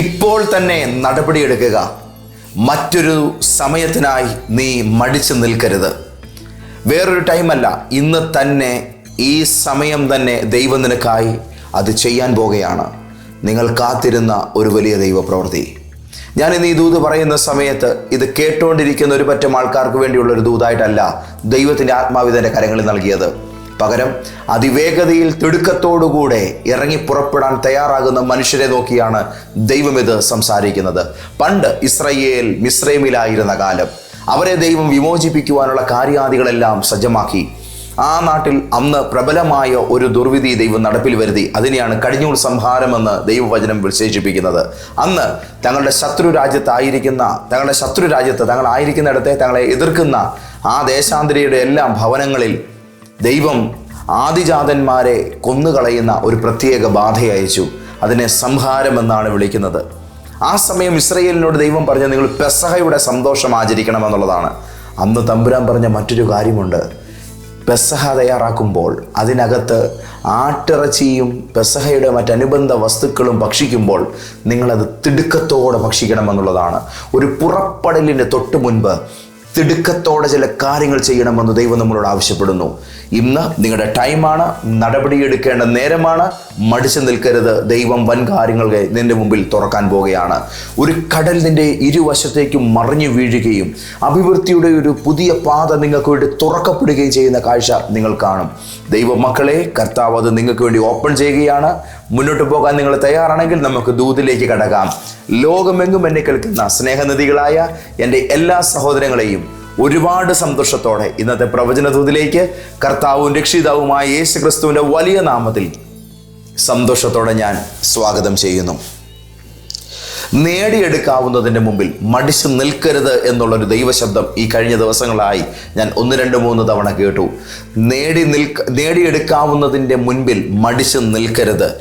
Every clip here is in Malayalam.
ഇപ്പോൾ തന്നെ നടപടിയെടുക്കുക മറ്റൊരു സമയത്തിനായി നീ മടിച്ചു നിൽക്കരുത്. വേറൊരു ടൈമല്ല ഇന്ന് തന്നെ ഈ സമയം തന്നെ ദൈവം നിനക്കായി അത് ചെയ്യാൻ പോകുകയാണ് നിങ്ങൾ കാത്തിരുന്ന ഒരു വലിയ ദൈവപ്രവൃത്തി. ഞാൻ ഇന്ന് ഈ ദൂത് പറയുന്ന സമയത്ത് ഇത് കേട്ടുകൊണ്ടിരിക്കുന്ന ഒരു പറ്റം ആൾക്കാർക്ക് വേണ്ടിയുള്ള ഒരു ദൂതായിട്ടല്ല ദൈവത്തിന്റെ ആത്മാവിതന്റെ കരങ്ങളിൽ നൽകിയത്. പകരം അതിവേഗതയിൽ തിടുക്കത്തോടുകൂടെ ഇറങ്ങി പുറപ്പെടാൻ തയ്യാറാകുന്ന മനുഷ്യരെ നോക്കിയാണ് ദൈവം ഇത് സംസാരിക്കുന്നത്. പണ്ട് ഇസ്രയേൽ മിശ്രൈമിലായിരുന്ന കാലം അവരെ ദൈവം വിമോചിപ്പിക്കുവാനുള്ള കാര്യാദികളെല്ലാം സജ്ജമാക്കി. ആ നാട്ടിൽ അന്ന് പ്രബലമായ ഒരു ദുർവിധി ദൈവം നടപ്പിൽ വരുത്തി. അതിനെയാണ് കടിഞ്ഞൂൾ സംഹാരമെന്ന് ദൈവവചനം വിശേഷിപ്പിക്കുന്നത്. അന്ന് തങ്ങളുടെ ശത്രു രാജ്യത്തായിരിക്കുന്ന തങ്ങളുടെ ശത്രു രാജ്യത്ത് തങ്ങളായിരിക്കുന്നിടത്തെ തങ്ങളെ എതിർക്കുന്ന ആ ദേശാന്തരിയുടെ എല്ലാം ഭവനങ്ങളിൽ ദൈവം ആദിജാതന്മാരെ കൊന്നുകളയുന്ന ഒരു പ്രത്യേക ബാധയയച്ചു അതിനെ സംഹാരം എന്നാണ് വിളിക്കുന്നത്. ആ സമയം ഇസ്രയേലിനോട് ദൈവം പറഞ്ഞ നിങ്ങൾ പെസഹയുടെ സന്തോഷം ആചരിക്കണം എന്നുള്ളതാണ്. അന്ന് തമ്പുരാൻ പറഞ്ഞ മറ്റൊരു കാര്യമുണ്ട്. പെസഹ തയ്യാറാക്കുമ്പോൾ അതിനകത്ത് ആട്ടിറച്ചിയും പെസഹയുടെ മറ്റനുബന്ധ വസ്തുക്കളും ഭക്ഷിക്കുമ്പോൾ നിങ്ങളത് തിടുക്കത്തോടെ ഭക്ഷിക്കണമെന്നുള്ളതാണ് ഒരു പുറപ്പെടലിന്റെ തൊട്ട് മുൻപ് തിടുക്കത്തോടെ ചില കാര്യങ്ങൾ ചെയ്യണമെന്ന് ദൈവം നമ്മളോട് ആവശ്യപ്പെടുന്നു. ഇന്ന് നിങ്ങളുടെ ടൈമാണ് നടപടിയെടുക്കേണ്ട നേരമാണ്. മടിച്ചു നിൽക്കരുത്. ദൈവം വൻ കാര്യങ്ങൾ നിന്റെ മുമ്പിൽ തുറക്കാൻ പോവുകയാണ്. ഒരു കടൽ നിന്റെ ഇരുവശത്തേക്കും മറിഞ്ഞു വീഴുകയും അഭിവൃദ്ധിയുടെ ഒരു പുതിയ പാത നിങ്ങൾക്ക് വേണ്ടി തുറക്കപ്പെടുകയും ചെയ്യുന്ന കാഴ്ച നിങ്ങൾ കാണും. ദൈവ മക്കളെ കർത്താവ് അത് നിങ്ങൾക്ക് വേണ്ടി ഓപ്പൺ ചെയ്യുകയാണ്. മുന്നോട്ട് പോകാൻ നിങ്ങൾ തയ്യാറാണെങ്കിൽ നമുക്ക് ദൂതിലേക്ക് കടക്കാം. ലോകമെങ്ങും എന്നെ കേൾക്കുന്ന സ്നേഹനിധികളായ എന്റെ എല്ലാ സഹോദരങ്ങളെയും ഒരുപാട് സന്തോഷത്തോടെ ഇന്നത്തെ പ്രവചന ദൂതിലേക്ക് കർത്താവും രക്ഷിതാവുമായ യേശു ക്രിസ്തുവിന്റെ വലിയ നാമത്തിൽ സന്തോഷത്തോടെ ഞാൻ സ്വാഗതം ചെയ്യുന്നു. നേടിയെടുക്കാവുന്നതിന്റെ മുമ്പിൽ മടിച്ചു നിൽക്കരുത് എന്നുള്ളൊരു ദൈവശബ്ദം ഈ കഴിഞ്ഞ ദിവസങ്ങളായി ഞാൻ ഒന്ന് രണ്ട് മൂന്ന് തവണ കേട്ടു. നേടി നിൽക്ക നേടിയെടുക്കാവുന്നതിന്റെ മുൻപിൽ മടിച്ചു നിൽക്കരുത്.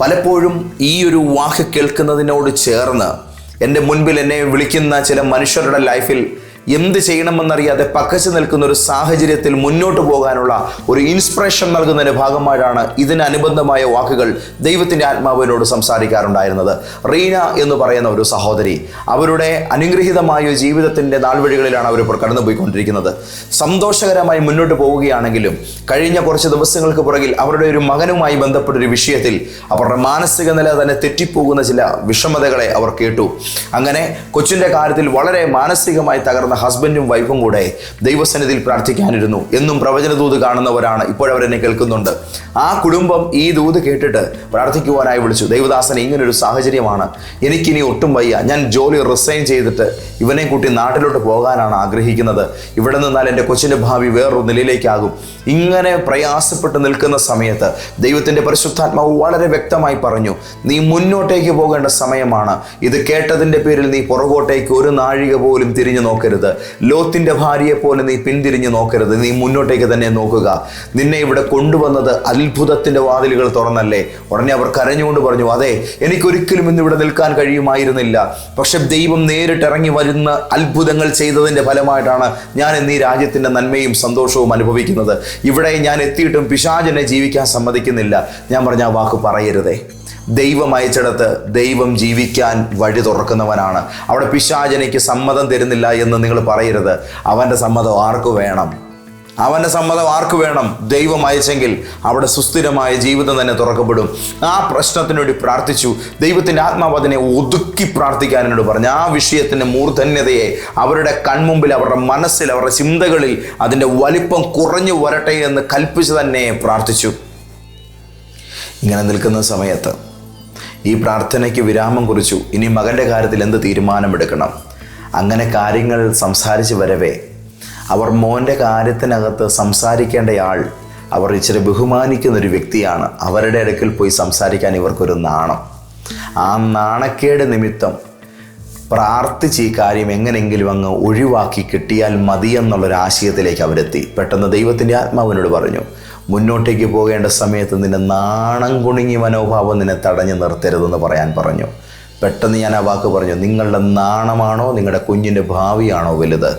പലപ്പോഴും ഈ ഒരു വാക്ക് കേൾക്കുന്നതിനോട് ചേർന്ന് എന്റെ മുൻപിൽ എന്നെ വിളിക്കുന്ന ചില മനുഷ്യരുടെ ലൈഫിൽ എന്ത് ചെയ്യണമെന്നറിയാതെ പക്കച്ചു നിൽക്കുന്ന ഒരു സാഹചര്യത്തിൽ മുന്നോട്ട് പോകാനുള്ള ഒരു ഇൻസ്പിറേഷൻ നൽകുന്നതിന്റെ ഭാഗമായിട്ടാണ് ഇതിനനുബന്ധമായ വാക്കുകൾ ദൈവത്തിന്റെ ആത്മാവിനോട് സംസാരിക്കാറുണ്ടായിരുന്നത്. റീന എന്ന് പറയുന്ന ഒരു സഹോദരി അവരുടെ അനുഗ്രഹീതമായ ജീവിതത്തിന്റെ നാൾവഴികളിലാണ് അവർ കടന്നുപോയിക്കൊണ്ടിരിക്കുന്നത്. സന്തോഷകരമായി മുന്നോട്ട് പോവുകയാണെങ്കിലും കഴിഞ്ഞ കുറച്ച് ദിവസങ്ങൾക്ക് പുറകിൽ അവരുടെ ഒരു മകനുമായി ബന്ധപ്പെട്ട ഒരു വിഷയത്തിൽ അവരുടെ മാനസിക നില തന്നെ തെറ്റിപ്പോകുന്ന ചില വിഷമതകളെ അവർ കേട്ടു. അങ്ങനെ കൊച്ചിന്റെ കാര്യത്തിൽ വളരെ മാനസികമായി തകർന്ന ഹസ്ബൻഡും വൈഫും കൂടെ ദൈവസന്നിധിയിൽ പ്രാർത്ഥിക്കാനിരുന്നു. എന്നും പ്രവചന ദൂത് കാണുന്നവരാണ് ഇപ്പോഴവരെന്നെ കേൾക്കുന്നുണ്ട്. ആ കുടുംബം ഈ ദൂത് കേട്ടിട്ട് പ്രാർത്ഥിക്കുവാനായി വിളിച്ചു. ദൈവദാസൻ ഇങ്ങനൊരു സാഹചര്യമാണ്. എനിക്കിനി ഒട്ടും വയ്യ. ഞാൻ ജോലി റിസൈൻ ചെയ്തിട്ട് ഇവനെ കൂട്ടി നാട്ടിലോട്ട് പോകാനാണ് ആഗ്രഹിക്കുന്നത്. ഇവിടെ നിന്നാൽ എന്റെ കൊച്ചിന്റെ ഭാവി വേറൊരു നിലയിലേക്കാകും. ഇങ്ങനെ പ്രയാസപ്പെട്ട് നിൽക്കുന്ന സമയത്ത് ദൈവത്തിന്റെ പരിശുദ്ധാത്മാവ് വളരെ വ്യക്തമായി പറഞ്ഞു നീ മുന്നോട്ടേക്ക് പോകേണ്ട സമയമാണ്. ഇത് കേട്ടതിന്റെ പേരിൽ നീ പുറകോട്ടേക്ക് ഒരു നാഴിക പോലും തിരിഞ്ഞു നോക്കരുത്. ലോത്തിന്റെ ഭാര്യയെ പോലെ നീ പിന്തിരിഞ്ഞ് നോക്കരുത്. നീ മുന്നോട്ടേക്ക് തന്നെ നോക്കുക. നിന്നെ ഇവിടെ കൊണ്ടുവന്നത് അത്ഭുതത്തിന്റെ വാതിലുകൾ തുറന്നല്ലേ? ഉടനെ അവർ കരഞ്ഞുകൊണ്ട് പറഞ്ഞു അതെ എനിക്കൊരിക്കലും ഇന്ന് ഇവിടെ നിൽക്കാൻ കഴിയുമായിരുന്നില്ല. പക്ഷെ ദൈവം നേരിട്ട് ഇറങ്ങി വരുന്ന അത്ഭുതങ്ങൾ ചെയ്തതിന്റെ ഫലമായിട്ടാണ് ഞാൻ ഇന്ന് ഈ രാജ്യത്തിന്റെ നന്മയും സന്തോഷവും അനുഭവിക്കുന്നത്. ഇവിടെ ഞാൻ എത്തിയിട്ടും പിശാചനെ ജീവിക്കാൻ സമ്മതിക്കുന്നില്ല. ഞാൻ പറഞ്ഞ ആ വാക്ക് പറയരുതേ. ദൈവം അയച്ചിടത്ത് ദൈവം ജീവിക്കാൻ വഴി തുറക്കുന്നവനാണ്. അവിടെ പിശാചനയ്ക്ക് സമ്മതം തരുന്നില്ല എന്ന് നിങ്ങൾ പറയരുത്. അവന്റെ സമ്മതം ആർക്ക് വേണം? അവന്റെ സമ്മതം ആർക്ക് വേണം? ദൈവം അയച്ചെങ്കിൽ അവിടെ സുസ്ഥിരമായ ജീവിതം തന്നെ തുറക്കപ്പെടും. ആ പ്രശ്നത്തിന് പ്രാർത്ഥിച്ചു. ദൈവത്തിന്റെ ആത്മാവ് അതിനെ ഒതുക്കി പ്രാർത്ഥിക്കാൻ എന്നോട് പറഞ്ഞു. ആ വിഷയത്തിന്റെ മൂർധന്യതയെ അവരുടെ കൺമുമ്പിൽ അവരുടെ മനസ്സിൽ അവരുടെ ചിന്തകളിൽ അതിന്റെ വലിപ്പം കുറഞ്ഞു വരട്ടെ എന്ന് കൽപ്പിച്ച് തന്നെ പ്രാർത്ഥിച്ചു. ഇങ്ങനെ നിൽക്കുന്ന സമയത്ത് ഈ പ്രാർത്ഥനയ്ക്ക് വിരാമം കുറിച്ചു. ഇനി മകന്റെ കാര്യത്തിൽ എന്ത് തീരുമാനമെടുക്കണം? അങ്ങനെ കാര്യങ്ങൾ സംസാരിച്ച് വരവേ. അവർ മോന്റെ കാര്യത്തിനകത്ത് സംസാരിക്കേണ്ടയാൾ അവർ ഇച്ചിരി ബഹുമാനിക്കുന്ന ഒരു വ്യക്തിയാണ്. അവരുടെ അടുക്കൽ പോയി സംസാരിക്കാൻ ഇവർക്കൊരു നാണം. ആ നാണക്കേട് നിമിത്തം പ്രാർത്ഥിച്ച് ഈ കാര്യം എങ്ങനെയെങ്കിലും അങ്ങ് ഒഴിവാക്കി കിട്ടിയാൽ മതി എന്നുള്ളൊരു ആശയത്തിലേക്ക് അവരെത്തി. പെട്ടെന്ന് ദൈവത്തിന്റെ ആത്മാവിനോട് പറഞ്ഞു മുന്നോട്ടേക്ക് പോകേണ്ട സമയത്ത് നിന്നെ നാണം കുണുങ്ങി മനോഭാവം നിന്നെ തടഞ്ഞു നിർത്തരുതെന്ന് പറയാൻ പറഞ്ഞു. പെട്ടെന്ന് ഞാൻ ആ വാക്ക് പറഞ്ഞു നിങ്ങളുടെ നാണമാണോ? നിങ്ങളുടെ കുഞ്ഞിന്റെ ഭാവിയാണോ വലുത്?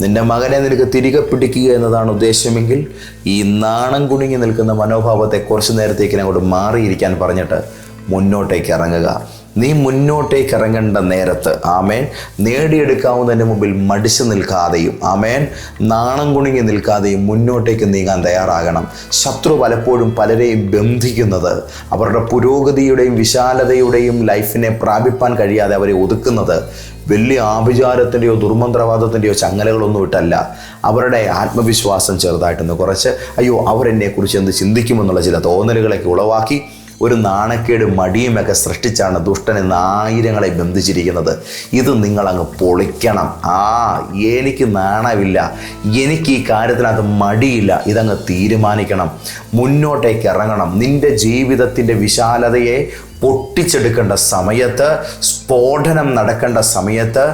നിന്റെ മകനെ നിനക്ക് തിരികെ പിടിക്കുക എന്നതാണ് ഉദ്ദേശമെങ്കിൽ ഈ നാണം കുണുങ്ങി നിൽക്കുന്ന മനോഭാവത്തെ കുറച്ച് നേരത്തേക്ക് അങ്ങോട്ട് മാറിയിരിക്കാൻ പറഞ്ഞിട്ട് മുന്നോട്ടേക്ക് ഇറങ്ങുക. നീ മുന്നോട്ടേക്ക് ഇറങ്ങേണ്ട നേരത്ത് ആമേൻ. നേടിയെടുക്കാവുന്നതിന് മുമ്പിൽ മടിച്ചു നിൽക്കാതെയും ആമേൻ. നാണം കുണുങ്ങി നിൽക്കാതെയും മുന്നോട്ടേക്ക് നീങ്ങാൻ തയ്യാറാകണം. ശത്രു പലപ്പോഴും പലരെയും ബന്ധിക്കുന്നത് അവരുടെ പുരോഗതിയുടെയും വിശാലതയുടെയും ലൈഫിനെ പ്രാപിപ്പാൻ കഴിയാതെ അവരെ ഒതുക്കുന്നത് വലിയ ആഭിചാരത്തിന്റെയോ ദുർമന്ത്രവാദത്തിന്റെയോ ചങ്ങലകളൊന്നും ഇട്ടല്ല. അവരുടെ ആത്മവിശ്വാസം ചെറുതായിട്ടൊന്ന് കുറച്ച് അയ്യോ അവരെന്നെക്കുറിച്ച് എന്ത് ചിന്തിക്കുമെന്നുള്ള ചില തോന്നലുകളൊക്കെ ഉളവാക്കി ഒരു നാണക്കേട് മടിയുമൊക്കെ സൃഷ്ടിച്ചാണ് ദുഷ്ടൻ എന്ന ആയിരങ്ങളെ ബന്ധിച്ചിരിക്കുന്നത്. ഇത് നിങ്ങൾ അങ്ങ് പൊളിക്കണം. ആ എനിക്ക് നാണവില്ല എനിക്ക് ഈ കാര്യത്തിനകത്ത് മടിയില്ല. ഇതങ്ങ് തീരുമാനിക്കണം. മുന്നോട്ടേക്ക് ഇറങ്ങണം. നിന്റെ ജീവിതത്തിന്റെ വിശാലതയെ പൊട്ടിച്ചെടുക്കേണ്ട സമയത്ത് സ്ഫോടനം നടക്കേണ്ട സമയത്ത്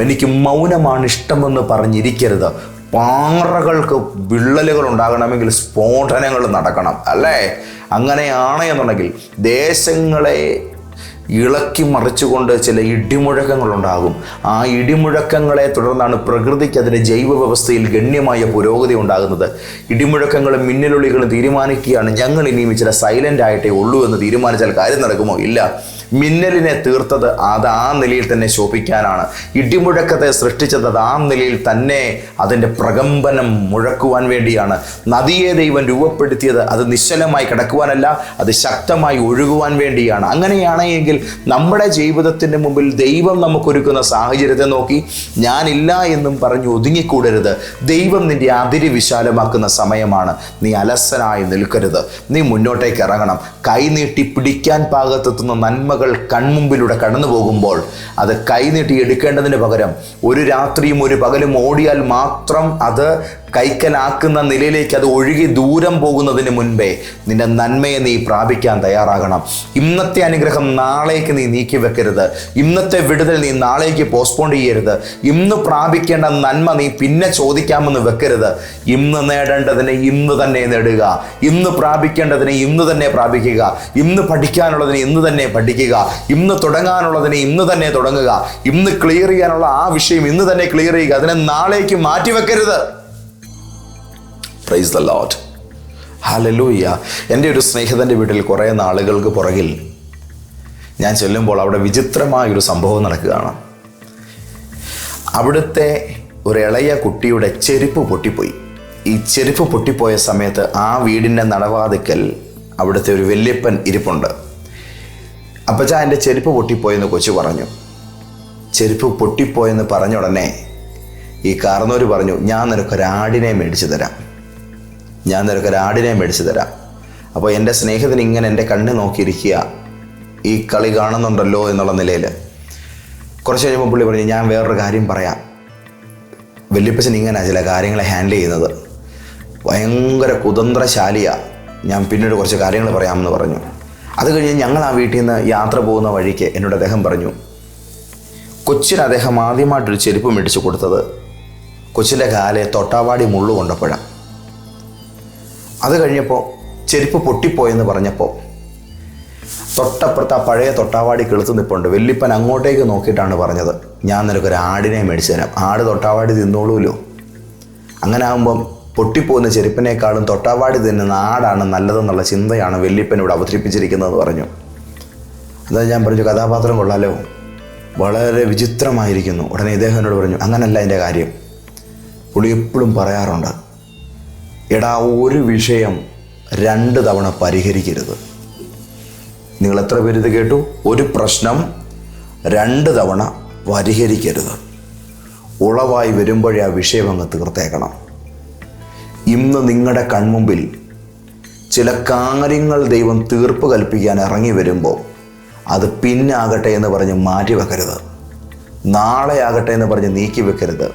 എനിക്ക് മൗനമാണ് ഇഷ്ടമെന്ന് പറഞ്ഞിരിക്കരുത്. പാറകൾക്ക് വിള്ളലുകൾ ഉണ്ടാകണമെങ്കിൽ സ്ഫോടനങ്ങൾ നടക്കണം. അല്ലേ? അങ്ങനെയാണ് എന്നുണ്ടെങ്കിൽ ദേശങ്ങളെ ഇളക്കി മറിച്ചുകൊണ്ട് ചില ഇടിമുഴക്കങ്ങളുണ്ടാകും. ആ ഇടിമുഴക്കങ്ങളെ തുടർന്നാണ് പ്രകൃതിക്ക് അതിന്റെ ജൈവ വ്യവസ്ഥയിൽ ഗണ്യമായ പുരോഗതി ഉണ്ടാകുന്നത്. ഇടിമുഴക്കങ്ങളും മിന്നലുള്ളികളും തീരുമാനിക്കുകയാണ്. ഞങ്ങൾ ഇനിയും ചില സൈലന്റ് ആയിട്ടേ ഉള്ളൂ എന്ന് തീരുമാനിച്ചാൽ കാര്യം നടക്കുമോ? ഇല്ല. മിന്നലിനെ തീർത്തത് അത് ആ നിലയിൽ തന്നെ ശോഭിക്കാനാണ്. ഇടിമുഴക്കത്തെ സൃഷ്ടിച്ചത് അത് ആ നിലയിൽ തന്നെ അതിന്റെ പ്രകമ്പനം മുഴക്കുവാൻ വേണ്ടിയാണ്. നദിയെ ദൈവം രൂപപ്പെടുത്തിയത് അത് നിശ്ചലമായി കിടക്കുവാനല്ല അത് ശക്തമായി ഒഴുകുവാൻ വേണ്ടിയാണ്. അങ്ങനെയാണെങ്കിൽ നമ്മുടെ ജീവിതത്തിന്റെ മുമ്പിൽ ദൈവം നമുക്കൊരുക്കുന്ന സാഹചര്യത്തെ നോക്കി ഞാനില്ല എന്നും പറഞ്ഞ് ഒതുങ്ങിക്കൂടരുത്. ദൈവം നിന്റെ അതിരി വിശാലമാക്കുന്ന സമയമാണ്. നീ അലസനായി നിൽക്കരുത്. നീ മുന്നോട്ടേക്ക് ഇറങ്ങണം. കൈനീട്ടി പിടിക്കാൻ പാകത്തെത്തുന്ന നന്മകൾ കൺമുമ്പിലൂടെ കടന്നു പോകുമ്പോൾ അത് കൈനീട്ടി എടുക്കേണ്ടതിന് പകരം ഒരു രാത്രിയും ഒരു പകലും ഓടിയാൽ മാത്രം അത് കൈക്കലാക്കുന്ന നിലയിലേക്ക് അത് ഒഴുകി ദൂരം പോകുന്നതിന് മുൻപേ നിന്റെ നന്മയെ നീ പ്രാപിക്കാൻ തയ്യാറാകണം. ഇന്നത്തെ അനുഗ്രഹം നാളേക്ക് നീ നീക്കി വെക്കരുത്. ഇന്നത്തെ വിടുതൽ നീ നാളേക്ക് പോസ്റ്റ്പോൺ ചെയ്യരുത്. ഇന്ന് പ്രാപിക്കേണ്ട നന്മ നീ പിന്നെ ചോദിക്കാമെന്ന് വെക്കരുത്. ഇന്ന് നേടേണ്ടതിനെ ഇന്ന് തന്നെ നേടുക. ഇന്ന് പ്രാപിക്കേണ്ടതിനെ ഇന്ന് തന്നെ പ്രാപിക്കുക. ഇന്ന് പഠിക്കാനുള്ളതിനെ ഇന്ന് തന്നെ പഠിക്കുക. ഇന്ന് തുടങ്ങാനുള്ളതിനെ ഇന്ന് തന്നെ തുടങ്ങുക. ഇന്ന് ക്ലിയർ ചെയ്യാനുള്ള ആ വിഷയം ഇന്ന് തന്നെ ക്ലിയർ ചെയ്യുക. അതിനെ നാളേക്ക് മാറ്റി വെക്കരുത് പ്രൈസ് ദ ലോഡ് ഹലലൂയ്യ എന്റെ ഒരു സ്നേഹിതന്റെ വീട്ടിൽ കുറേ നാളുകൾക്ക് പുറകിൽ ഞാൻ ചെല്ലുമ്പോൾ അവിടെ വിചിത്രമായൊരു സംഭവം നടക്കുകയാണ്. അവിടുത്തെ ഒരു ഇളയ കുട്ടിയുടെ ചെരുപ്പ് പൊട്ടിപ്പോയി. ഈ ചെരുപ്പ് പൊട്ടിപ്പോയ സമയത്ത് ആ വീടിന്റെ നടവാതിക്കൽ അവിടുത്തെ ഒരു വല്യപ്പൻ ഇരിപ്പുണ്ട്. അപ്പച്ചാ എന്റെ ചെരുപ്പ് പൊട്ടിപ്പോയെന്ന് കൊച്ചു പറഞ്ഞു. ചെരുപ്പ് പൊട്ടിപ്പോയെന്ന് പറഞ്ഞ ഉടനെ ഈ കാർന്നോര് പറഞ്ഞു ഞാൻ നിനക്കൊരാടിനെ മേടിച്ചു തരാം. ഞാൻ നിനക്ക് ഒരാടിനെ മേടിച്ചു തരാം. അപ്പോൾ എന്റെ സ്നേഹിതൻ ഇങ്ങനെ എന്റെ കണ്ണ് നോക്കിയിരിക്കുക. ഈ കളി കാണുന്നുണ്ടല്ലോ എന്നുള്ള നിലയിൽ. കുറച്ച് കഴിയുമ്പോൾ പുള്ളി പറഞ്ഞു ഞാൻ വേറൊരു കാര്യം പറയാം. വല്യപ്പച്ചൻ ഇങ്ങനെ ചില കാര്യങ്ങളെ ഹാൻഡിൽ ചെയ്യുന്നത്. ഭയങ്കര കുതന്ത്രശാലിയാണ് ഞാൻ പിന്നീട് കുറച്ച് കാര്യങ്ങൾ പറയാമെന്ന് പറഞ്ഞു. അത് കഴിഞ്ഞ് ഞങ്ങൾ ആ വീട്ടിൽ നിന്ന് യാത്ര പോകുന്ന വഴിക്ക് എന്നോട് അദ്ദേഹം പറഞ്ഞു കൊച്ചിന് അദ്ദേഹം ആദ്യമായിട്ടൊരു ചെരുപ്പ് മേടിച്ചു കൊടുത്തത് കൊച്ചിന്റെ കാലെ തൊട്ടാവാടി മുള്ളു കൊണ്ടപ്പോഴാണ് അത് കഴിഞ്ഞപ്പോൾ ചെരുപ്പ് പൊട്ടിപ്പോയെന്ന് പറഞ്ഞപ്പോൾ തൊട്ടപ്പുറത്ത് ആ പഴയ തൊട്ടാവാടി കിളുത്ത് നിൽപ്പുണ്ട് വെല്ലിപ്പൻ അങ്ങോട്ടേക്ക് നോക്കിയിട്ടാണ് പറഞ്ഞത്. ഞാൻ നിനക്കൊരു ആടിനെ മേടിച്ചു ആട് തൊട്ടാവാടി തിന്നോളൂല്ലോ അങ്ങനെ ആകുമ്പം പൊട്ടിപ്പോകുന്ന ചെരുപ്പിനേക്കാളും തൊട്ടാവാടി തിന്നുന്ന ആടാണ് നല്ലതെന്നുള്ള ചിന്തയാണ് വെല്ലിപ്പൻ ഇവിടെ അവതരിപ്പിച്ചിരിക്കുന്നതെന്ന് പറഞ്ഞു. അതാ ഞാൻ പറഞ്ഞു കഥാപാത്രം കൊള്ളാലോ? വളരെ വിചിത്രമായിരിക്കുന്നു. ഉടനെ ഇദ്ദേഹം എന്നോട് പറഞ്ഞു അങ്ങനല്ല എന്റെ കാര്യം. പുള്ളി എപ്പോഴും പറയാറുണ്ട് എടാ ഒരു വിഷയം രണ്ട് തവണ പരിഹരിക്കരുത്. നിങ്ങൾ എത്ര പേര് ഇത് കേട്ടു? ഒരു പ്രശ്നം രണ്ട് തവണ പരിഹരിക്കരുത്. ഉളവായി വരുമ്പോഴേ ആ വിഷയം അങ്ങ് തീർത്തേക്കണം. ഇന്ന് നിങ്ങളുടെ കൺമുമ്പിൽ ചില കാര്യങ്ങൾ ദൈവം തീർപ്പ് കൽപ്പിക്കാൻ ഇറങ്ങി വരുമ്പോൾ അത് പിന്നാകട്ടെ എന്ന് പറഞ്ഞ് മാറ്റി വെക്കരുത്. നാളെ ആകട്ടെ എന്ന് പറഞ്ഞ് നീക്കി വെക്കരുത്.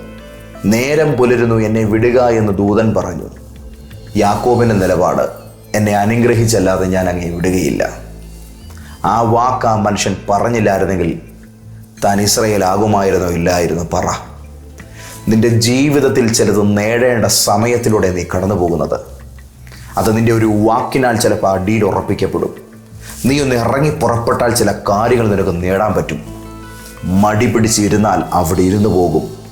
നേരം പുലരുന്നു എന്നെ വിടുക എന്ന് ദൂതൻ പറഞ്ഞു. യാക്കോബിന്റെ നിലപാട് എന്നെ അനുഗ്രഹിച്ചല്ലാതെ ഞാൻ അങ്ങേ വിടുകയില്ല ആ വാക്ക് ആ മനുഷ്യൻ പറഞ്ഞില്ലായിരുന്നെങ്കിൽ താൻ ഇസ്രയേൽ ആകുമായിരുന്നോ ഇല്ലായിരുന്നു പറ. നിന്റെ ജീവിതത്തിൽ ചിലത് നേടേണ്ട സമയത്തിലൂടെ നീ കടന്നു പോകുന്നത് അത് നിന്റെ ഒരു വാക്കിനാൽ ചിലപ്പോൾ ആ ഡീൽ ഉറപ്പിക്കപ്പെടും. നീ ഒന്ന് ഇറങ്ങി പുറപ്പെട്ടാൽ ചില കാര്യങ്ങൾ നിനക്ക് നേടാൻ പറ്റും. മടി പിടിച്ചിരുന്നാൽ അവിടെ ഇരുന്നു പോകും.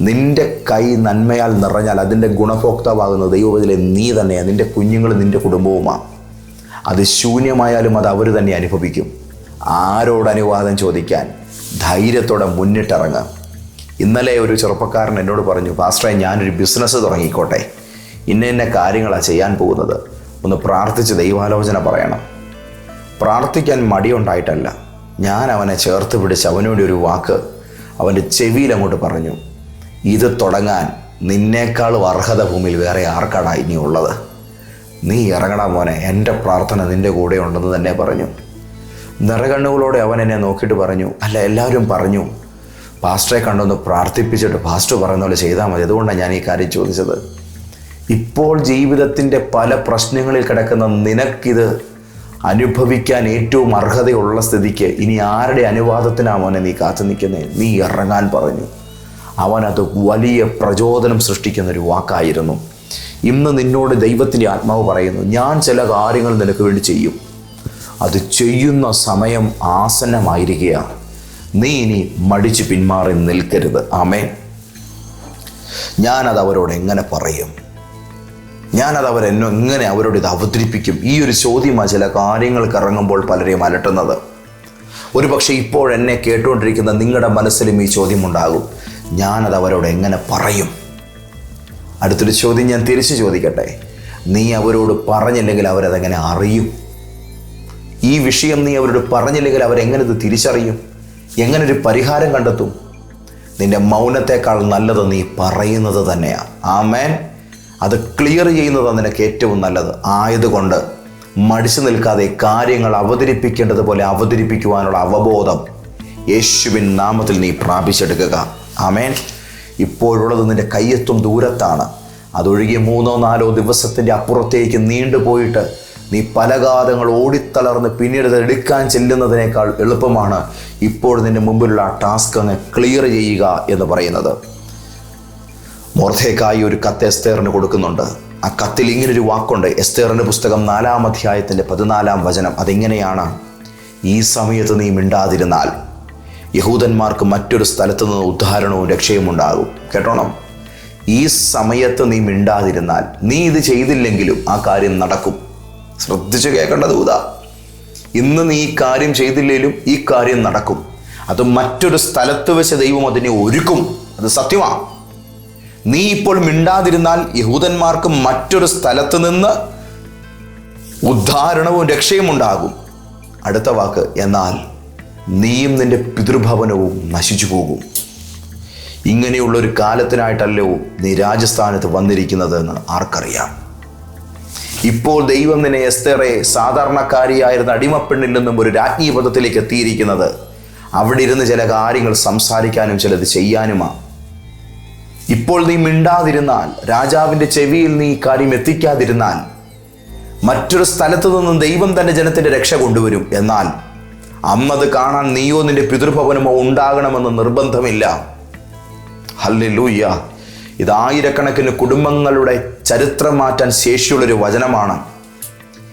നിന്റെ കൈ നന്മയാൽ നിറഞ്ഞാൽ അതിന്റെ ഗുണഭോക്താവാകുന്ന ദൈവത്തിലെ നീ തന്നെയാണ് നിന്റെ കുഞ്ഞുങ്ങൾ നിന്റെ കുടുംബവുമാണ് അത് ശൂന്യമായാലും അത് അവർ തന്നെ അനുഭവിക്കും. ആരോട് അനുവാദം ചോദിക്കാൻ ധൈര്യത്തോടെ മുന്നിട്ടിറങ്ങുക ഇന്നലെ ഒരു ചെറുപ്പക്കാരൻ എന്നോട് പറഞ്ഞു പാസ്റ്ററെ ഞാനൊരു ബിസിനസ് തുടങ്ങിക്കോട്ടെ. ഇന്ന ഇന്ന കാര്യങ്ങളാണ് ചെയ്യാൻ പോകുന്നത്. ഒന്ന് പ്രാർത്ഥിച്ച് ദൈവാലോചന പറയണം. പ്രാർത്ഥിക്കാൻ മടിയുണ്ടായിട്ടല്ല. ഞാൻ അവനെ ചേർത്ത് പിടിച്ച് അവനോട് ഒരു വാക്ക് അവന്റെ ചെവിയിൽ അങ്ങോട്ട് പറഞ്ഞു. ഇത് തുടങ്ങാൻ നിന്നേക്കാളും അർഹത ഭൂമിയിൽ വേറെ ആർക്കാടാ ഉള്ളത്? നീ ഇറങ്ങണം മോനെ എന്റെ പ്രാർത്ഥന നിന്റെ കൂടെ ഉണ്ടെന്ന് തന്നെ പറഞ്ഞു. നിറകണ്ണുകളോടെ അവൻ എന്നെ നോക്കിയിട്ട് പറഞ്ഞു അല്ല എല്ലാവരും പറഞ്ഞു. പാസ്റ്ററെ കണ്ടൊന്ന് പ്രാർത്ഥിപ്പിച്ചിട്ട് പാസ്റ്റർ പറയുന്ന പോലെ ചെയ്താൽ മതി. അതുകൊണ്ടാണ് ഞാൻ ഈ കാര്യം ചോദിച്ചത്. ഇപ്പോൾ ജീവിതത്തിന്റെ പല പ്രശ്നങ്ങളിൽ കിടക്കുന്ന നിനക്കിത് അനുഭവിക്കാൻ ഏറ്റവും അർഹതയുള്ള സ്ഥിതിക്ക് ഇനി ആരുടെ അനുവാദത്തിനാ മോനെ നീ കാത്തു നിൽക്കുന്നേ? നീ ഇറങ്ങാൻ പറഞ്ഞു. അവനത് വലിയ പ്രചോദനം സൃഷ്ടിക്കുന്ന ഒരു വാക്കായിരുന്നു. ഇന്ന് നിന്നോട് ദൈവത്തിന്റെ ആത്മാവ് പറയുന്നു ഞാൻ ചില കാര്യങ്ങൾ നിനക്ക് വേണ്ടി ചെയ്യും. അത് ചെയ്യുന്ന സമയം ആസന്നമായിരിക്കുകയാണ്. നീ ഇനി മടിച്ച് പിന്മാറി നിൽക്കരുത്. ആമേ ഞാനത് അവരോട് എങ്ങനെ പറയും? ഞാനത് അവരെന്നെ എങ്ങനെ അവരോട് ഇത് അവതരിപ്പിക്കും? ഈ ഒരു ചോദ്യമാണ് ചില കാര്യങ്ങൾക്ക് ഇറങ്ങുമ്പോൾ പലരെയും അലട്ടുന്നത്. ഒരു പക്ഷേ ഇപ്പോൾ എന്നെ കേട്ടുകൊണ്ടിരിക്കുന്ന നിങ്ങളുടെ മനസ്സിലും ഈ ചോദ്യമുണ്ടാകും. ഞാനത് അവരോട് എങ്ങനെ പറയും? അടുത്തൊരു ചോദ്യം ഞാൻ തിരിച്ചു ചോദിക്കട്ടെ. നീ അവരോട് പറഞ്ഞില്ലെങ്കിൽ അവരതെങ്ങനെ അറിയും? ഈ വിഷയം നീ അവരോട് പറഞ്ഞില്ലെങ്കിൽ അവരെങ്ങനെ ഇത് തിരിച്ചറിയും? എങ്ങനെ ഒരു പരിഹാരം കണ്ടെത്തും? നിന്റെ മൗനത്തെക്കാൾ നല്ലത് നീ പറയുന്നത് തന്നെയാണ് ആമേൻ. അത് ക്ലിയർ ചെയ്യുന്നതാണ് നിനക്ക് ഏറ്റവും നല്ലത്. ആയതുകൊണ്ട് മടിച്ചു നിൽക്കാതെ കാര്യങ്ങൾ അവതരിപ്പിക്കേണ്ടതുപോലെ അവതരിപ്പിക്കുവാനുള്ള അവബോധം യേശുവിൻ നാമത്തിൽ നീ പ്രാപിച്ചെടുക്കുക. ആമേൻ. ഇപ്പോഴുള്ളത് നിന്റെ കയ്യെത്തും ദൂരത്താണ്. അതൊഴികെ മൂന്നോ നാലോ ദിവസത്തിന്റെ അപ്പുറത്തേക്ക് നീണ്ടുപോയിട്ട് നീ പലകാതങ്ങൾ ഓടിത്തളർന്ന് പിന്നീട് എടുക്കാൻ ചെല്ലുന്നതിനേക്കാൾ എളുപ്പമാണ് ഇപ്പോൾ നിന്റെ മുമ്പിലുള്ള ആ ടാസ്ക് അങ്ങ് ക്ലിയർ ചെയ്യുക എന്ന് പറയുന്നത്. മോർദ്ധേക്കായി ഒരു കത്ത് എസ്തേറിന് കൊടുക്കുന്നുണ്ട്. ആ കത്തിൽ ഇങ്ങനൊരു വാക്കുണ്ട്. എസ്തേറിന്റെ പുസ്തകം നാലാം അധ്യായത്തിന്റെ പതിനാലാം വചനം. അതിങ്ങനെയാണ്? ഈ സമയത്ത് നീ മിണ്ടാതിരുന്നാൽ യഹൂദന്മാർക്ക് മറ്റൊരു സ്ഥലത്തു നിന്ന് ഉദ്ധാരണവും രക്ഷയും ഉണ്ടാകും. കേട്ടോണം? ഈ സമയത്ത് നീ മിണ്ടാതിരുന്നാൽ നീ ഇത് ചെയ്തില്ലെങ്കിലും ആ കാര്യം നടക്കും. ശ്രദ്ധിച്ച് കേൾക്കേണ്ടത് ഊതാ ഇന്ന് നീ ഈ കാര്യം ചെയ്തില്ലെങ്കിലും ഈ കാര്യം നടക്കും. അത് മറ്റൊരു സ്ഥലത്ത് വെച്ച് ദൈവം അതിനെ ഒരുക്കും. അത് സത്യമാണ് നീ ഇപ്പോൾ മിണ്ടാതിരുന്നാൽ യഹൂദന്മാർക്ക് മറ്റൊരു സ്ഥലത്ത് നിന്ന് ഉദ്ധാരണവും രക്ഷയും ഉണ്ടാകും. അടുത്ത വാക്ക് എന്നാൽ നീയും നിന്റെ പിതൃഭവനവും നശിച്ചു പോകും. ഇങ്ങനെയുള്ള ഒരു കാലത്തിനായിട്ടല്ലോ നീ രാജസ്ഥാനത്ത് വന്നിരിക്കുന്നതെന്ന് ആർക്കറിയാം? ഇപ്പോൾ ദൈവം നിന്നെ എസ്തേറെ സാധാരണക്കാരിയായിരുന്ന അടിമപ്പെണ്ണിൽ നിന്നും ഒരു രാജ്ഞി പദത്തിലേക്ക് എത്തിയിരിക്കുന്നത്. അവിടെ ഇരുന്ന് ചില കാര്യങ്ങൾ സംസാരിക്കാനും ചിലത് ചെയ്യാനുമാണ് ഇപ്പോൾ നീ മിണ്ടാതിരുന്നാൽ രാജാവിന്റെ ചെവിയിൽ നീ കാര്യം എത്തിക്കാതിരുന്നാൽ മറ്റൊരു സ്ഥലത്തു നിന്നും ദൈവം തന്റെ ജനത്തിന്റെ രക്ഷ കൊണ്ടുവരും. എന്നാൽ അന്നത് കാണാൻ നീയോ നിന്റെ പിതൃഭവനമോ ഉണ്ടാകണമെന്ന് നിർബന്ധമില്ല. ഹല്ലേലൂയ്യ. ഇത് ആയിരക്കണക്കിന് കുടുംബങ്ങളുടെ ചരിത്രം മാറ്റാൻ ശേഷിയുള്ളൊരു വചനമാണ്.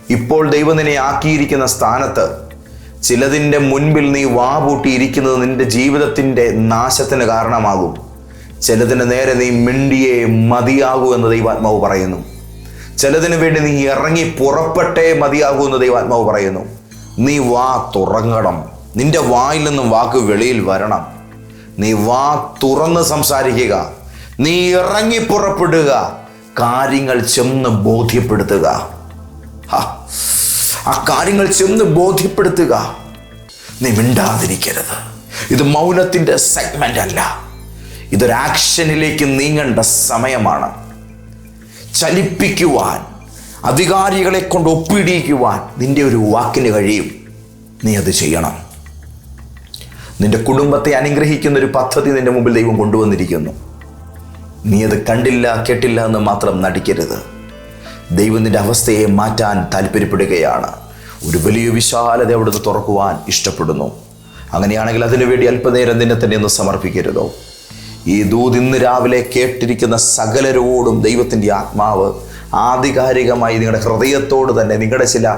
ഇപ്പോൾ ദൈവനിനെ ആക്കിയിരിക്കുന്ന സ്ഥാനത്ത് ചിലതിന്റെ മുൻപിൽ നീ വാ പൂട്ടിയിരിക്കുന്നത് നിന്റെ ജീവിതത്തിന്റെ നാശത്തിന് കാരണമാകും. ചിലതിന് നേരെ നീ മിണ്ടിയേ മതിയാകൂ എന്ന് ദൈവാത്മാവ് പറയുന്നു. ചിലതിനു വേണ്ടി നീ ഇറങ്ങി പുറപ്പെട്ടേ മതിയാകൂ എന്ന് ദൈവാത്മാവ് പറയുന്നു. നീ വാ തുറങ്ങണം. നിന്റെ വായിൽ നിന്നും വാക്ക് വെളിയിൽ വരണം. നീ വാ തുറന്ന് സംസാരിക്കുക. നീ ഇറങ്ങി പുറപ്പെടുക. കാര്യങ്ങൾ ചെന്ന് ബോധ്യപ്പെടുത്തുക. ആ കാര്യങ്ങൾ ചെന്ന് ബോധ്യപ്പെടുത്തുക. നീ മിണ്ടാതിരിക്കരുത്. ഇത് മൗനത്തിന്റെ സെഗ്മെന്റ് അല്ല. ഇതൊരു ആക്ഷനിലേക്ക് നീങ്ങേണ്ട സമയമാണ്. ചലിപ്പിക്കുവാൻ അധികാരികളെ കൊണ്ട് ഒപ്പിടിയിക്കുവാൻ നിന്റെ ഒരു വാക്കിന് കഴിയും. നീ അത് ചെയ്യണം. നിന്റെ കുടുംബത്തെ അനുഗ്രഹിക്കുന്ന ഒരു പദ്ധതി നിന്റെ മുമ്പിൽ ദൈവം കൊണ്ടുവന്നിരിക്കുന്നു. നീ അത് കണ്ടില്ല കേട്ടില്ല എന്ന് മാത്രം നടിക്കരുത്. ദൈവം നിന്റെ അവസ്ഥയെ മാറ്റാൻ താല്പര്യപ്പെടുകയാണ്. ഒരു വലിയ വിശാലത അവിടുന്ന് തുറക്കുവാൻ ഇഷ്ടപ്പെടുന്നു. അങ്ങനെയാണെങ്കിൽ അതിനുവേണ്ടി അല്പനേരം നിന്നെ തന്നെ ഒന്ന് സമർപ്പിക്കരുതോ? ഈ ദൂത് ഇന്ന് രാവിലെ കേട്ടിരിക്കുന്ന സകലരോടും ദൈവത്തിന്റെ ആത്മാവ് ആധികാരികമായി നിങ്ങളുടെ ഹൃദയത്തോട് തന്നെ നിങ്ങളുടെ ചില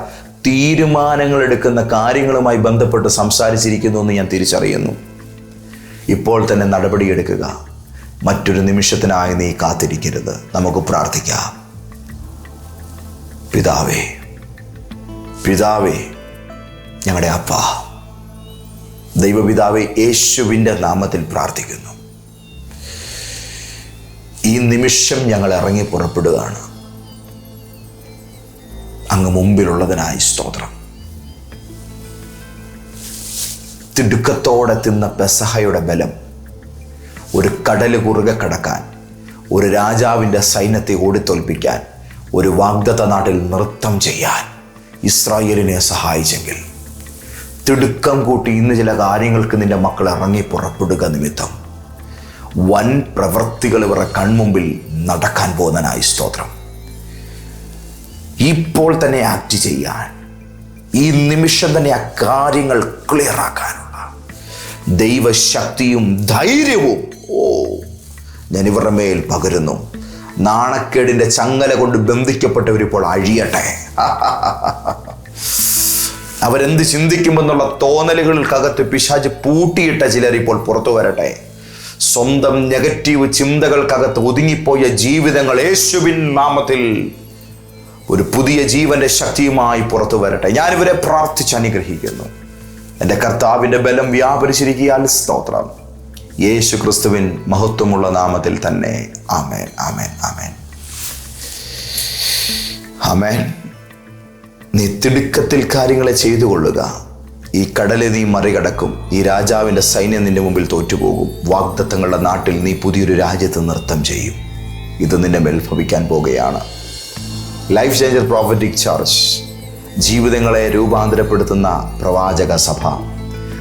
തീരുമാനങ്ങൾ എടുക്കുന്ന കാര്യങ്ങളുമായി ബന്ധപ്പെട്ട് സംസാരിച്ചിരിക്കുന്നു എന്ന് ഞാൻ തിരിച്ചറിയുന്നു. ഇപ്പോൾ തന്നെ നടപടിയെടുക്കുക മറ്റൊരു നിമിഷത്തിനായി നീ കാത്തിരിക്കരുത്. നമുക്ക് പ്രാർത്ഥിക്കാം. പിതാവേ പിതാവേ ഞങ്ങളുടെ അപ്പ ദൈവപിതാവെ യേശുവിന്റെ നാമത്തിൽ പ്രാർത്ഥിക്കുന്നു. ഈ നിമിഷം ഞങ്ങൾ ഇറങ്ങി പുറപ്പെടുകയാണ്. അങ്ങ് മുമ്പിലുള്ളതിനായി സ്തോത്രം. തിടുക്കത്തോടെ തിന്ന പെസഹയുടെ ബലം ഒരു കടൽ കുറുകെ കടക്കാൻ ഒരു രാജാവിന്റെ സൈന്യത്തെ ഓടിത്തോൽപ്പിക്കാൻ ഒരു വാഗ്ദത്ത നാട്ടിൽ നൃത്തം ചെയ്യാൻ ഇസ്രായേലിനെ സഹായിച്ചെങ്കിൽ തിടുക്കം കൂട്ടി ഇന്ന് ചില കാര്യങ്ങൾക്ക് നിന്റെ മക്കൾ ഇറങ്ങി പുറപ്പെടുക നിമിത്തം വൻ പ്രവൃത്തികൾ ഇവരുടെ കൺമുമ്പിൽ നടക്കാൻ പോകുന്നതിനായി സ്തോത്രം. ഇപ്പോൾ തന്നെ ആക്ട് ചെയ്യാൻ ഈ നിമിഷം തന്നെ ആ കാര്യങ്ങൾ ക്ലിയർ ആക്കാനുള്ള ദൈവശക്തിയും ധൈര്യവും ഓ ഞാൻ ഇവരുടെ മേൽ പകരുന്നു. നാണക്കേടിന്റെ ചങ്ങല കൊണ്ട് ബന്ധിക്കപ്പെട്ടവരിപ്പോൾ അഴിയട്ടെ. അവരെന്ത് ചിന്തിക്കുമെന്നുള്ള തോന്നലുകൾക്കകത്ത് പിശാജ് പൂട്ടിയിട്ട ചിലർ ഇപ്പോൾ പുറത്തു വരട്ടെ. സ്വന്തം നെഗറ്റീവ് ചിന്തകൾക്കകത്ത് ഒതുങ്ങിപ്പോയ ജീവിതങ്ങൾ യേശുവിൻ നാമത്തിൽ ഒരു പുതിയ ജീവന്റെ ശക്തിയുമായി പുറത്തു വരട്ടെ. ഞാനിവരെ പ്രാർത്ഥിച്ച് അനുഗ്രഹിക്കുന്നു. എന്റെ കർത്താവിന്റെ ബലം വ്യാപരിച്ചിരിക്കിയാൽ സ്തോത്രം. യേശു ക്രിസ്തുവിൻ മഹത്വമുള്ള നാമത്തിൽ തന്നെ. ആമേൻ ആമേൻ ആമേൻ. ആമേൻ. നീ തിടുക്കത്തിൽ കാര്യങ്ങളെ ചെയ്തു കൊള്ളുക ഈ കടലെ നീ മറികടക്കും. ഈ രാജാവിന്റെ സൈന്യം നിന്റെ മുമ്പിൽ തോറ്റുപോകും. വാഗ്ദത്തങ്ങളുടെ നാട്ടിൽ നീ പുതിയൊരു രാജ്യത്ത് നൃത്തം ചെയ്യും. ഇത് നിന്റെ മേൽ ഭവിക്കാൻ പോകുകയാണ്. ലൈഫ് ചേഞ്ചർ പ്രോഫറ്റിക് ചർച്ച് ജീവിതങ്ങളെ രൂപാന്തരപ്പെടുത്തുന്ന പ്രവാചക സഭ.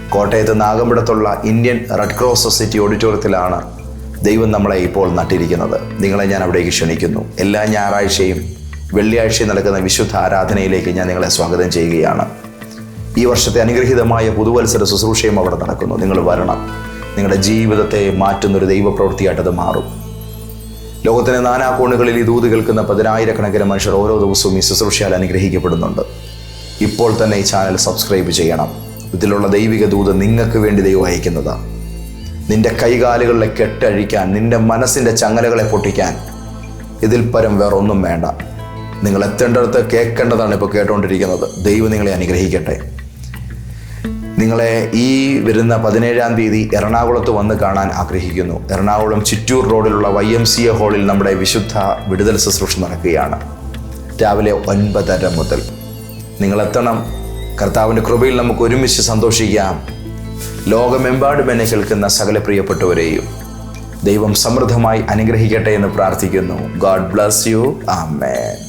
കോട്ടയത്ത് നാഗമ്പടത്തുള്ള ഇന്ത്യൻ റെഡ് ക്രോസ് സൊസൈറ്റി ഓഡിറ്റോറിയത്തിലാണ് ദൈവം നമ്മളെ ഇപ്പോൾ നട്ടിരിക്കുന്നത്. നിങ്ങളെ ഞാൻ അവിടേക്ക് ക്ഷണിക്കുന്നു. എല്ലാ ഞായറാഴ്ചയും വെള്ളിയാഴ്ചയും നടക്കുന്ന വിശുദ്ധ ആരാധനയിലേക്ക് ഞാൻ നിങ്ങളെ സ്വാഗതം ചെയ്യുകയാണ്. ഈ വർഷത്തെ അനുഗ്രഹീതമായ പുതുവത്സര ശുശ്രൂഷയും അവിടെ നടക്കുന്നു. നിങ്ങൾ വരണം. നിങ്ങളുടെ ജീവിതത്തെ മാറ്റുന്നൊരു ദൈവപ്രവൃത്തിയായിട്ട് അത് മാറും. ലോകത്തിലെ നാനാകോണുകളിൽ ഈ ദൂത് കേൾക്കുന്ന പതിനായിരക്കണക്കിന് മനുഷ്യർ ഓരോ ദിവസവും ഈ ശുശ്രൂഷയാൽ അനുഗ്രഹിക്കപ്പെടുന്നുണ്ട്. ഇപ്പോൾ തന്നെ ഈ ചാനൽ സബ്സ്ക്രൈബ് ചെയ്യണം. ഇതിലുള്ള ദൈവിക ദൂത് നിങ്ങൾക്ക് വേണ്ടി ദൈവം അയക്കുന്നതാണ് നിന്റെ കൈകാലുകളിലെ കെട്ടഴിക്കാൻ നിന്റെ മനസ്സിന്റെ ചങ്ങലകളെ പൊട്ടിക്കാൻ ഇതിൽ പരം വേറൊന്നും വേണ്ട. നിങ്ങൾ എത്തേണ്ടടുത്ത് കേൾക്കേണ്ടതാണ് ഇപ്പോൾ കേട്ടുകൊണ്ടിരിക്കുന്നത് ദൈവം നിങ്ങളെ അനുഗ്രഹിക്കട്ടെ. നിങ്ങളെ ഈ വരുന്ന പതിനേഴാം തീയതി എറണാകുളത്ത് വന്ന് കാണാൻ ആഗ്രഹിക്കുന്നു. എറണാകുളം ചിറ്റൂർ റോഡിലുള്ള വൈ എം സി എ ഹാളിൽ നമ്മുടെ വിശുദ്ധ വിടുതൽ ശുശ്രൂഷ നടക്കുകയാണ്. രാവിലെ ഒൻപതര മുതൽ. നിങ്ങളെത്തണം. കർത്താവിന്റെ കൃപയിൽ നമുക്ക് ഒരുമിച്ച് സന്തോഷിക്കാം. ലോകമെമ്പാടും എന്നെ കേൾക്കുന്ന സകല പ്രിയപ്പെട്ടവരെയും ദൈവം സമൃദ്ധമായി അനുഗ്രഹിക്കട്ടെ എന്ന് പ്രാർത്ഥിക്കുന്നു. God bless you. ആമേൻ.